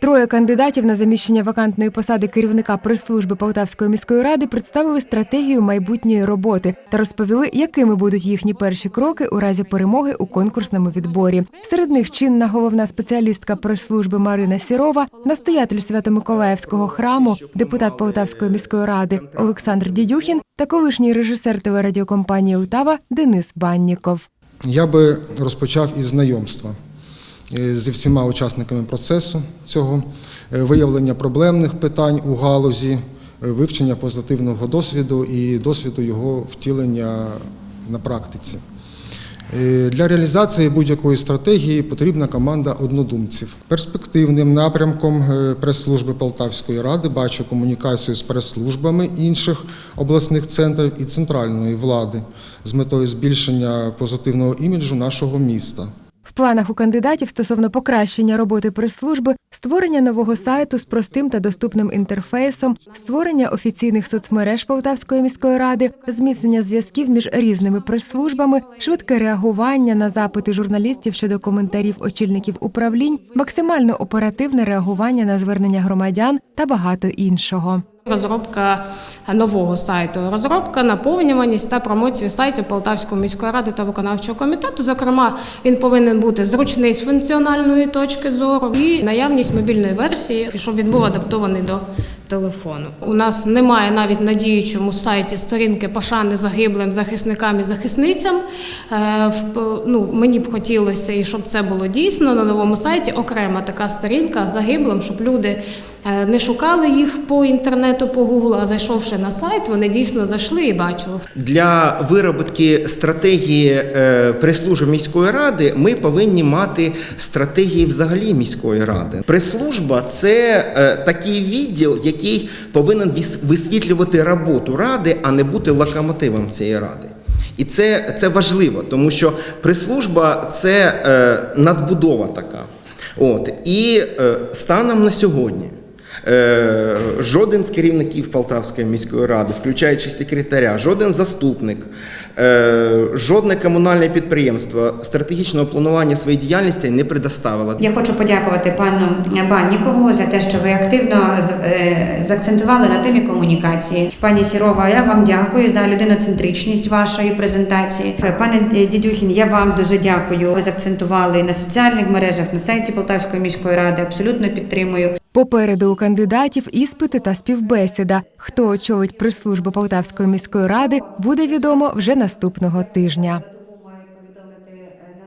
Троє кандидатів на заміщення вакантної посади керівника прес-служби Полтавської міської ради представили стратегію майбутньої роботи та розповіли, якими будуть їхні перші кроки у разі перемоги у конкурсному відборі. Серед них чинна головна спеціалістка прес-служби Марина Сірова, настоятель Свято-Миколаївського храму, депутат Полтавської міської ради Олександр Дідюхін та колишній режисер телерадіокомпанії Утава Денис Банніков. Я би розпочав із знайомства зі всіма учасниками процесу цього, е, виявлення проблемних питань у галузі, е, вивчення позитивного досвіду і досвіду його втілення на практиці. Е, Для реалізації будь-якої стратегії потрібна команда однодумців. Перспективним напрямком е, прес-служби Полтавської ради бачу комунікацію з прес-службами інших обласних центрів і центральної влади з метою збільшення позитивного іміджу нашого міста. Планах у кандидатів стосовно покращення роботи прес-служби, створення нового сайту з простим та доступним інтерфейсом, створення офіційних соцмереж Полтавської міської ради, зміцнення зв'язків між різними прес-службами, швидке реагування на запити журналістів щодо коментарів очільників управлінь, максимально оперативне реагування на звернення громадян та багато іншого. Розробка нового сайту, розробка, наповнюваність та промоцію сайтів Полтавської міської ради та виконавчого комітету. Зокрема, він повинен бути зручний з функціональної точки зору і наявність мобільної версії, щоб він був адаптований до телефону. У нас немає навіть на діючому сайті сторінки пошани загиблим захисникам і захисницям. Е, Ну, мені б хотілося, і щоб це було дійсно на новому сайті окрема така сторінка загиблим, щоб люди е, не шукали їх по інтернету, по гуглу, а зайшовши на сайт, вони дійсно зайшли і бачили, Для виробітки стратегії е, прес-служби міської ради ми повинні мати стратегії взагалі міської ради. Прес-служба це такий відділ, який повинен висвітлювати роботу ради, а не бути локомотивом цієї ради. І це, це важливо, тому що прес-служба це е, надбудова така. От і е, станом на сьогодні. Е, Жоден з керівників Полтавської міської ради, включаючи секретаря, жоден заступник, е, жодне комунальне підприємство стратегічного планування своєї діяльності не предоставило. Я хочу подякувати пану Баннікову за те, що ви активно е, заакцентували на темі комунікації. Пані Сірова, я вам дякую за людиноцентричність вашої презентації. Пане Дідюхін, я вам дуже дякую. Ви заакцентували на соціальних мережах, на сайті Полтавської міської ради. Абсолютно підтримую. Попереду у кандидатів іспити та співбесіда. Хто очолить прес-службу Полтавської міської ради, буде відомо вже наступного тижня.